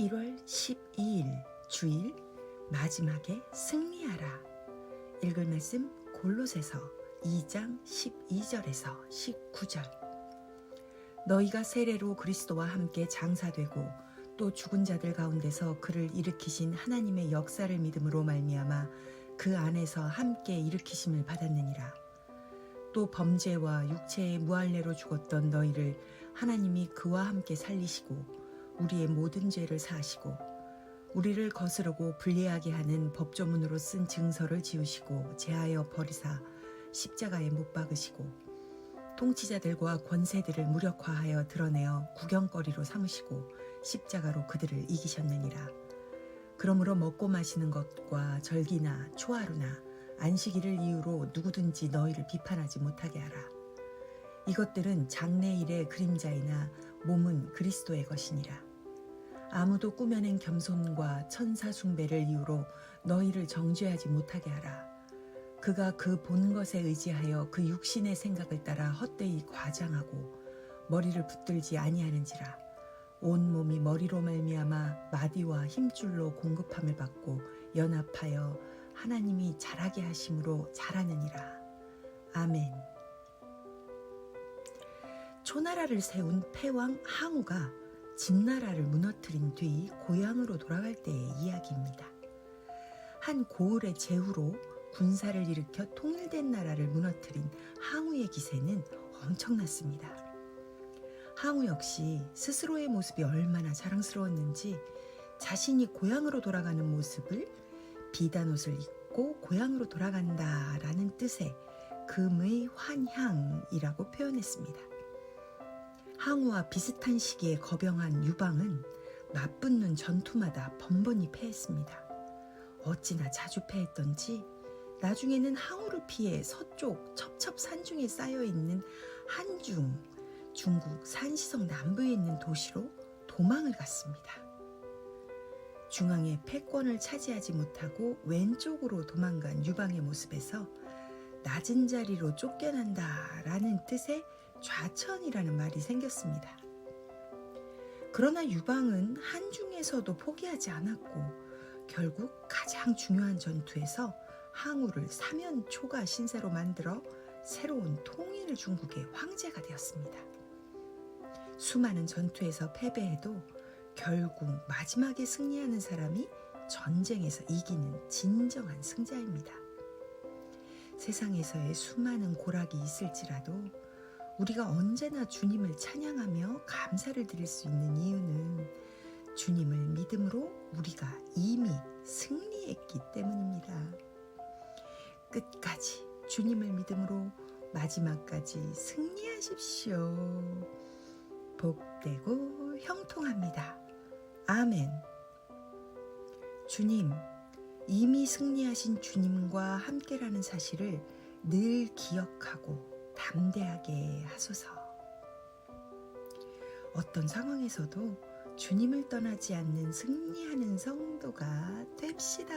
1월 12일 주일 마지막에 승리하라. 읽을 말씀 골로새서 2장 12절에서 19절. 너희가 세례로 그리스도와 함께 장사되고 또 죽은 자들 가운데서 그를 일으키신 하나님의 역사를 믿음으로 말미암아 그 안에서 함께 일으키심을 받았느니라. 또 범죄와 육체의 무할례로 죽었던 너희를 하나님이 그와 함께 살리시고 우리의 모든 죄를 사하시고 우리를 거스르고 불리하게 하는 법조문으로 쓴 증서를 지우시고 제하여 버리사 십자가에 못 박으시고 통치자들과 권세들을 무력화하여 드러내어 구경거리로 삼으시고 십자가로 그들을 이기셨느니라. 그러므로 먹고 마시는 것과 절기나 초하루나 안식일을 이유로 누구든지 너희를 비판하지 못하게 하라. 이것들은 장래일의 그림자이나 몸은 그리스도의 것이니라. 아무도 꾸며낸 겸손과 천사 숭배를 이유로 너희를 정죄하지 못하게 하라. 그가 그 본 것에 의지하여 그 육신의 생각을 따라 헛되이 과장하고 머리를 붙들지 아니하는지라. 온 몸이 머리로 말미암아 마디와 힘줄로 공급함을 받고 연합하여 하나님이 자라게 하심으로 자라느니라. 아멘. 초나라를 세운 패왕 항우가 진나라를 무너뜨린 뒤 고향으로 돌아갈 때의 이야기입니다. 한 고을의 제후로 군사를 일으켜 통일된 나라를 무너뜨린 항우의 기세는 엄청났습니다. 항우 역시 스스로의 모습이 얼마나 자랑스러웠는지 자신이 고향으로 돌아가는 모습을 비단 옷을 입고 고향으로 돌아간다라는 뜻의 금의 환향이라고 표현했습니다. 항우와 비슷한 시기에 거병한 유방은 맞붙는 전투마다 번번이 패했습니다. 어찌나 자주 패했던지 나중에는 항우를 피해 서쪽 첩첩산 중에 쌓여 있는 한중, 중국 산시성 남부에 있는 도시로 도망을 갔습니다. 중앙의 패권을 차지하지 못하고 왼쪽으로 도망간 유방의 모습에서 낮은 자리로 쫓겨난다라는 뜻의 좌천이라는 말이 생겼습니다. 그러나 유방은 한중에서도 포기하지 않았고 결국 가장 중요한 전투에서 항우를 사면 초가 신세로 만들어 새로운 통일 중국의 황제가 되었습니다. 수많은 전투에서 패배해도 결국 마지막에 승리하는 사람이 전쟁에서 이기는 진정한 승자입니다. 세상에서의 수많은 고락이 있을지라도 우리가 언제나 주님을 찬양하며 감사를 드릴 수 있는 이유는 주님을 믿음으로 우리가 이미 승리했기 때문입니다. 끝까지 주님을 믿음으로 마지막까지 승리하십시오. 복되고 형통합니다. 아멘. 주님, 이미 승리하신 주님과 함께라는 사실을 늘 기억하고 담대하게 하소서. 어떤 상황에서도 주님을 떠나지 않는 승리하는 성도가 됩시다.